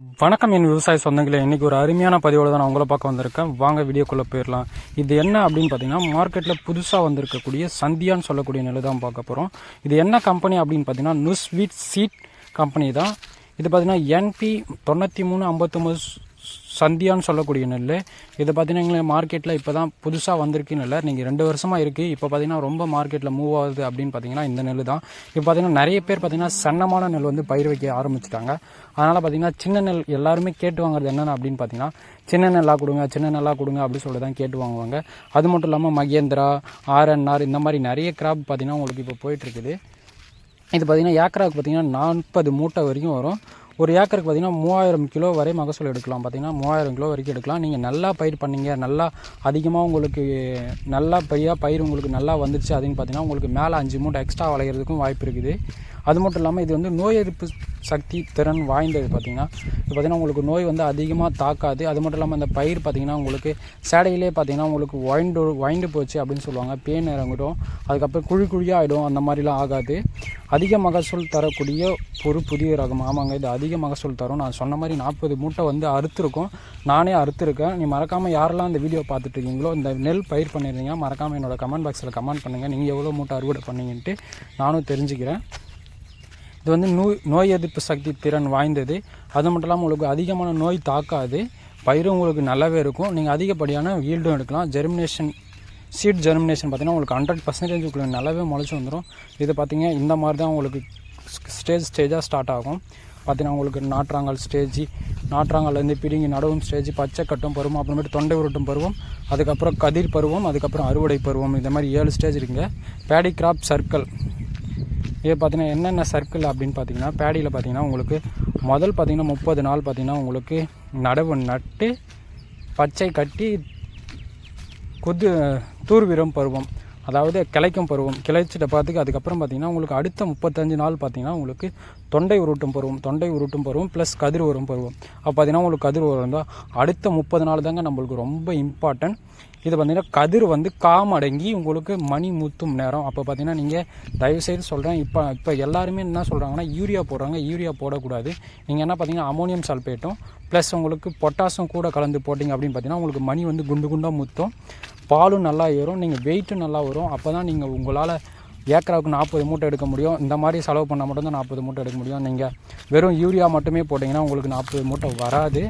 வணக்கம் என் விவசாய சொந்தங்களே. இன்றைக்கி ஒரு அருமையான பதிவோடு தான் நான் உங்களை பார்க்க வந்திருக்கேன். வாங்க வீடியோக்குள்ளே போயிடலாம். இது என்ன அப்படின்னு பார்த்தீங்கன்னா மார்க்கெட்டில் புதுசாக வந்திருக்கக்கூடிய சந்தியான்னு சொல்லக்கூடிய நெல் தான் பார்க்க போகிறோம் இது என்ன கம்பெனி அப்படின்னு பார்த்தீங்கன்னா நுஸ்வீட் சீட் கம்பெனி தான். இது பார்த்தீங்கன்னா என்பி தொண்ணூற்றி மூணு ஐம்பத்தொம்பது சந்தியான்னு சொல்லக்கூடிய நெல் இதை பார்த்தீங்கன்னா மார்க்கெட்டில் இப்போ தான் புதுசாக வந்திருக்குன்னு இல்லை நீங்கள் ரெண்டு வருஷமாக இருக்குது இப்போ பார்த்தீங்கன்னா ரொம்ப மார்க்கெட்டில் மூவ் ஆகுது அப்படின்னு பார்த்தீங்கன்னா இந்த நெல் தான். இப்போ பார்த்தீங்கன்னா நிறைய பேர் பார்த்தீங்கன்னா சன்னமான நெல் வந்து பயிர் வைக்க ஆரம்பிச்சிட்டாங்க. அதனால் பார்த்தீங்கன்னா சின்ன நெல் எல்லாருமே கேட்டு வாங்குறது என்னென்ன அப்படின்னு பார்த்தீங்கன்னா சின்ன நெல்லாக கொடுங்க சின்ன நெல்லாக கொடுங்க அப்படின்னு சொல்லி தான் கேட்டு வாங்குவாங்க. அது மட்டும் இல்லாமல் மகேந்திரா ஆர்என்ஆர் இந்த மாதிரி நிறைய கிராப் பார்த்தீங்கன்னா உங்களுக்கு இப்போ போயிட்டுருக்குது இது பார்த்தீங்கன்னா ஏக்கராவுக்கு பார்த்தீங்கன்னா நாற்பது மூட்டை வரைக்கும் வரும். ஒரு ஏக்கருக்கு பார்த்தீங்கன்னா மூவாயிரம் கிலோ வரை மகசூல் எடுக்கலாம். பார்த்திங்கன்னா மூவாயிரம் கிலோ வரைக்கும் எடுக்கலாம். நீங்கள் நல்லா பயிர் பண்ணீங்க. நல்லா அதிகமாக உங்களுக்கு நல்லா பையாக பயிர் உங்களுக்கு நல்லா வந்துச்சு அப்படின்னு பார்த்தீங்கன்னா உங்களுக்கு மேலே அஞ்சு மூட்டை எக்ஸ்ட்ரா விளையிறதுக்கும் வாய்ப்பு இருக்குது. அது மட்டும் இல்லாமல் இது வந்து நோய் எதிர்ப்பு சக்தி திறன் வாய்ந்தது பார்த்திங்கன்னா இது பார்த்திங்கன்னா உங்களுக்கு நோய் வந்து அதிகமாக தாக்காது. அது மட்டும் இல்லாமல் இந்த பயிர் பார்த்திங்கன்னா உங்களுக்கு சேடையிலே பார்த்திங்கன்னா உங்களுக்கு வாய்ண்டு வாய்ண்டு போச்சு அப்படின்னு சொல்லுவாங்க. பேன் இறங்கிடும். அதுக்கப்புறம் குழி குழியாக ஆகிடும் அந்த மாதிரிலாம் ஆகாது. அதிக மகசூல் தரக்கூடிய ஒரு புதிய ரகம். ஆமாங்க இது அதிக மகசூல் தரும். நான் சொன்ன மாதிரி நாற்பது மூட்டை வந்து அறுத்துருக்கோம். நானே அறுத்துருக்கேன். நீ மறக்காமல் யாரெல்லாம் இந்த வீடியோ பார்த்துட்டு இருக்கீங்களோ இந்த நெல் பயிர் பண்ணியிருந்தீங்க மறக்காமல் என்னோட கமெண்ட் பாக்ஸில் கமெண்ட் பண்ணுங்கள் நீங்கள் எவ்வளோ மூட்டை அறுவடை பண்ணீங்கன்ட்டு நானும் தெரிஞ்சுக்கிறேன். இது வந்து நோய் நோய் எதிர்ப்பு சக்தி திறன் வாய்ந்தது. அது மட்டும் இல்லாமல் உங்களுக்கு அதிகமான நோய் தாக்காது. பயிரும் உங்களுக்கு நல்லாவே இருக்கும். நீங்கள் அதிகப்படியான ஈல்டும் எடுக்கலாம். ஜெர்மினேஷன் சீட் ஜெர்மினேஷன் பார்த்தீங்கன்னா உங்களுக்கு ஹண்ட்ரட் பர்சன்டேஜ் உங்களுக்கு நல்லாவே முளைச்சி வந்துடும் இது பார்த்தீங்கன்னா இந்த மாதிரி தான் உங்களுக்கு ஸ்டேஜ் ஸ்டேஜாக ஸ்டார்ட் ஆகும். பார்த்தீங்கன்னா உங்களுக்கு நாற்றாங்கல் ஸ்டேஜ் நாற்றாங்கல்லேருந்து பிடுங்கி நடவும் ஸ்டேஜ் பச்சை கட்டும் பருவம் அப்புறமேட்டு தொண்டை உருட்டும் பருவம் அதுக்கப்புறம் கதிர் பருவம் அதுக்கப்புறம் அறுவடை பருவம் இந்த மாதிரி ஏழு ஸ்டேஜ் இருக்குங்க. பேடி கிராப் சர்க்கிள் இது பார்த்தீங்கன்னா என்னென்ன சர்க்கிள் அப்படின்னு பார்த்தீங்கன்னா பேடியில் பார்த்தீங்கன்னா உங்களுக்கு முதல் பார்த்தீங்கன்னா முப்பது நாள் பார்த்தீங்கன்னா உங்களுக்கு நடவு நட்டு பச்சை கட்டி குது தூர்விரம் பருவம். அதாவது கிளைக்கும் பருவம். கிளைச்சிட்ட பார்த்துக்கு அதுக்கப்புறம் பார்த்தீங்கன்னா உங்களுக்கு அடுத்த முப்பத்தஞ்சு நாள் பார்த்தீங்கன்னா உங்களுக்கு தொண்டை உருட்டும் பருவம். தொண்டை உருட்டும் பருவம் ப்ளஸ் கதிர் வரும் பருவம். அப்போ பார்த்தீங்கன்னா உங்களுக்கு கதிர் வரும். தான் அடுத்த முப்பது நாள் தாங்க நம்மளுக்கு ரொம்ப இம்பார்ட்டன்ட் இது பார்த்திங்கன்னா கதிர் வந்து காமடங்கி உங்களுக்கு மணி முத்தும் நேரம். அப்போ பார்த்தீங்கன்னா நீங்கள் தயவுசெய்து சொல்கிறேன் இப்போ இப்போ எல்லாருமே என்ன சொல்கிறாங்கன்னா யூரியா போடுறாங்க. யூரியா போடக்கூடாது. நீங்கள் என்ன பார்த்தீங்கன்னா அமோனியம் சல்பேட்டும் ப்ளஸ் உங்களுக்கு பொட்டாசும் கூட கலந்து போட்டிங்க அப்படின்னு பார்த்தீங்கன்னா உங்களுக்கு மணி வந்து குண்டு குண்டாக முத்தும். பாலும் நல்லா ஏறும் நீங்கள் வெயிட்டும் நல்லா வரும். அப்போ தான் நீங்கள் உங்களால் ஏக்கராவுக்கு நாற்பது மூட்டை எடுக்க முடியும். இந்த மாதிரி செலவு பண்ணால் மட்டும்தான் நாற்பது மூட்டை எடுக்க முடியும். நீங்கள் வெறும் யூரியா மட்டுமே போட்டிங்கன்னா உங்களுக்கு நாற்பது மூட்டை வராது.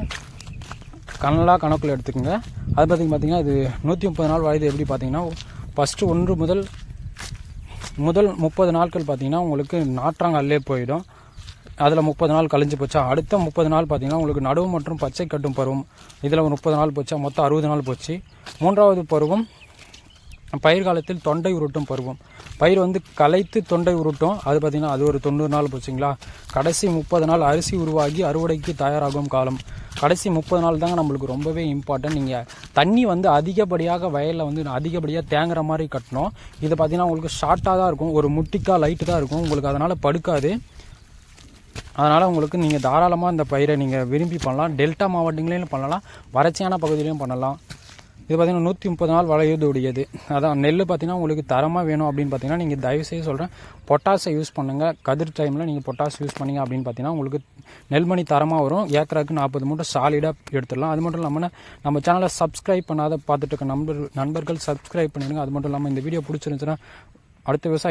கனலாக கணக்கில் எடுத்துக்கோங்க. அது பார்த்திங்க பார்த்தீங்கன்னா இது நூற்றி முப்பது நாள் வயது எப்படி பார்த்தீங்கன்னா ஃபஸ்ட்டு ஒன்று முதல் முதல் முப்பது நாட்கள் பார்த்தீங்கன்னா உங்களுக்கு நாற்றாங்கல்லே போயிடும். அதில் முப்பது நாள் கழிஞ்சு போச்சா? அடுத்த முப்பது நாள் பார்த்தீங்கன்னா உங்களுக்கு நடுவு மற்றும் பச்சை கட்டும் பருவம். இதில் ஒரு முப்பது நாள் போச்சா? மொத்தம் அறுபது நாள் போச்சு. மூன்றாவது பருவம் பயிர் காலத்தில் தொண்டை உருட்டும் பருவம். பயிர் வந்து களைத்து தொண்டை உருட்டும். அது பார்த்திங்கன்னா அது ஒரு தொண்ணூறு நாள் போச்சுங்களா? கடைசி முப்பது நாள் அரிசி உருவாகி அறுவடைக்கு தயாராகும் காலம். கடைசி முப்பது நாள் தாங்க நம்மளுக்கு ரொம்பவே இம்பார்ட்டன்ட் நீங்கள் தண்ணி வந்து அதிகப்படியாக வயலில் வந்து அதிகப்படியாக தேங்குற மாதிரி கட்டணும். இது பார்த்திங்கன்னா உங்களுக்கு ஷார்ட்டாக தான் இருக்கும். ஒரு முட்டிக்காக லைட்டு தான் இருக்கும். உங்களுக்கு அதனால் படுக்காது. அதனால் உங்களுக்கு நீங்கள் தாராளமாக இந்த பயிரை நீங்கள் விரும்பி பண்ணலாம். டெல்டா மாவட்டங்களையும் பண்ணலாம். வறட்சியான பகுதியிலையும் பண்ணலாம். இது பார்த்திங்கன்னா நூற்றி முப்பது நாள் வளையுது உடையது அதான் நெல் பார்த்திங்கன்னா உங்களுக்கு தரமாக வேணும் அப்படின்னு பார்த்தீங்கன்னா நீங்கள் தயவுசெய்து சொல்கிறேன் பொட்டாஸை யூஸ் பண்ணுங்கள் கதிர் டைமில் நீங்கள் பொட்டாஸ் யூஸ் பண்ணிங்க அப்படின்னு பார்த்தீங்கன்னா உங்களுக்கு நெல்மணி தரமாக வரும். ஏக்கராக்கு நாற்பது மூட்டை சாலிடாக எடுத்துடலாம். அது மட்டும் இல்லாமல் நம்ம சேனலை சப்ஸ்கிரைப் பண்ணாத பார்த்துட்டு இருக்க நண்பர் நண்பர்கள் சப்ஸ்கிரைப் பண்ணிடுங்க. அது மட்டும் இல்லாமல் இந்த வீடியோ பிடிச்சிருந்துச்சுன்னா அடுத்த விவசாயி